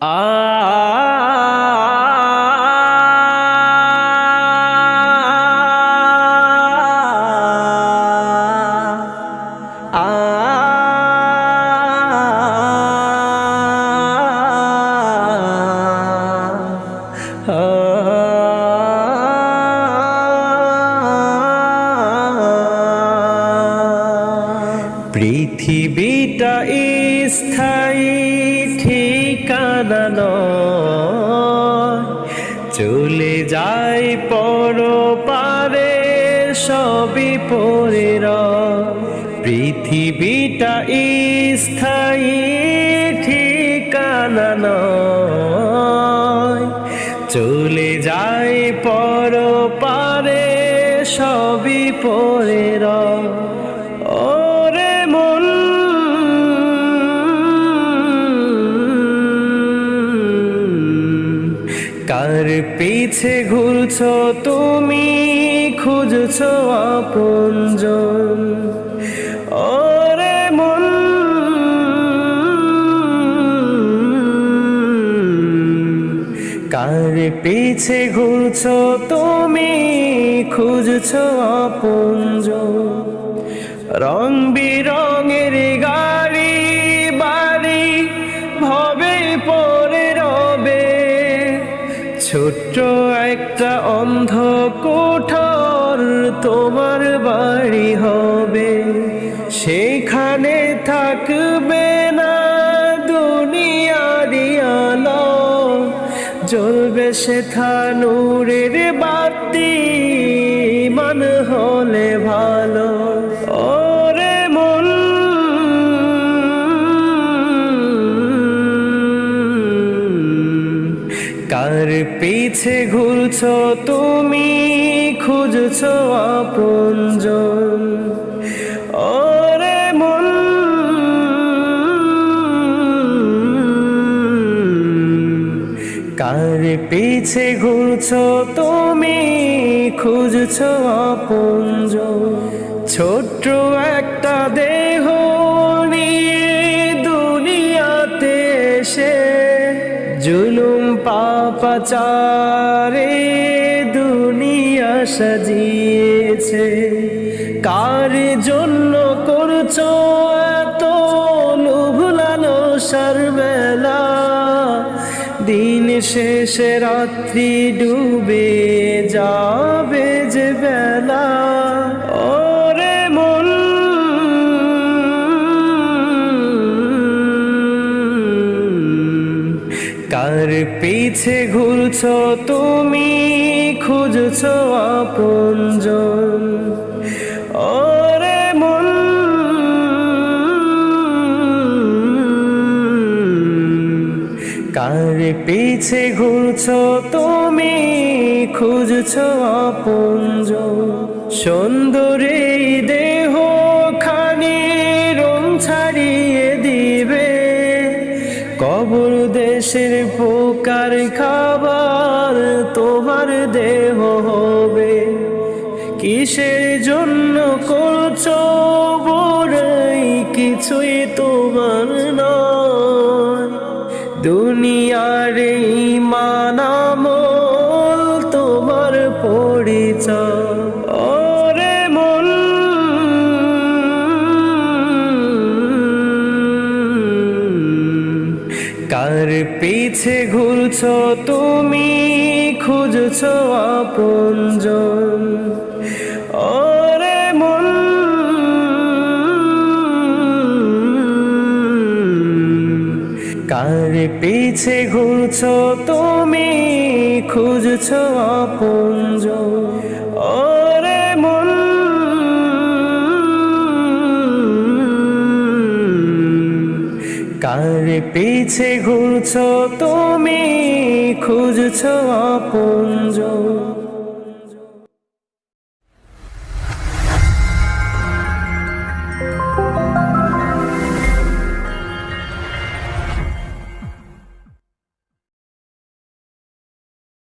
Oh স্থায়ী ঠিকানা চলে যায় পর পারে সবই পরে। পৃথিবীটা স্থায়ী ঠিকানা চলে যায় পর পারে সবই পরে রয়। পিছে ঘুরছ, তুমি খুঁজছ আপনজন। ওরে মন। কার পিছে ঘুরছ, তুমি খুঁজছ আপনজন। রং বিরঙের গাড়ি ছোট্ট একটা অন্ধ কোঠর তোমার বাড়ি হবে। সেখানে থাকবে না দুনিয়ারি আলো। জ্বলবে সেথা নূরের বাতি, মান হলে ভালো। পিছে ঘুরছ, তুমি খুঁজছ আপনজন ওরে মন। কার পিছে ঘুরছ, তুমি খুঁজছ আপনজ ছোট্ট একটা দেহ নিয়ে দুনিয়াতে এসে পাপাচারে দুনিয়া সাজিয়েছে। কার জন্য করছ এত ভুলানো সারবেলা? দিন শেষে রাত্রি ডুবে যাবে যে বেলা। কার পিছে ঘুরছ তুমি? খুঁজছ আপনজন ওরে মন। কার পিছে ঘুরছ তুমি? খুঁজছ আপনজ সুন্দরী দেহ খানি রং ছাড়িয়ে দিবে। কবর দেশের পোকার খাবার তোমার দেহ হবে। কিসের জন্য করছ বড়ই কিছুই তোমার নয়। দুনিয়ার এই পিছে ঘুরছ তুমি খুঁজছ আপনজন ওরে মন। কার পিছে ঘুরছ তুমি খুঁজছ আপনজন কার পিছে ঘুরছ তুমি খুঁজছ আপনজন।